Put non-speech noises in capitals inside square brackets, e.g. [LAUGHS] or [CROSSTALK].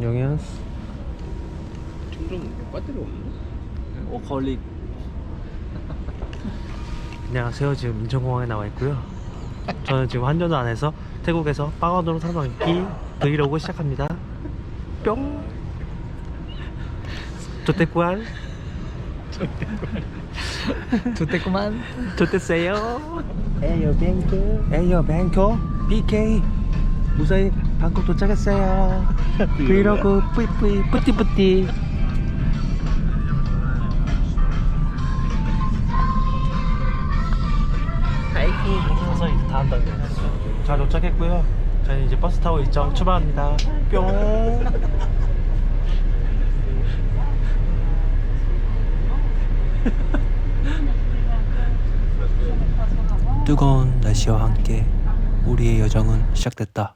영양스 충전 배터리 없나? 오 컬릭 안녕하세요. 지금 인천공항에 나와 있고요. 저는 지금 한전도 안에서 태국에서 빵원으로 사망기 브이로그 시작합니다. 뿅. 좋댔구안 좋댔구만. 좋댔어요. 에이요 뱅크. 에이요 뱅크. BK 무사히 방콕 도착했어요. [LAUGHS] 브이로그 뿌이뿌이 뿌띠뿌띠. 서서 이제 다음 단계 잘 도착했고요. 저는 이제 버스 타고 일정 출발합니다. 뿅. [LAUGHS] [LAUGHS] 뜨거운 날씨와 함께 우리의 여정은 시작됐다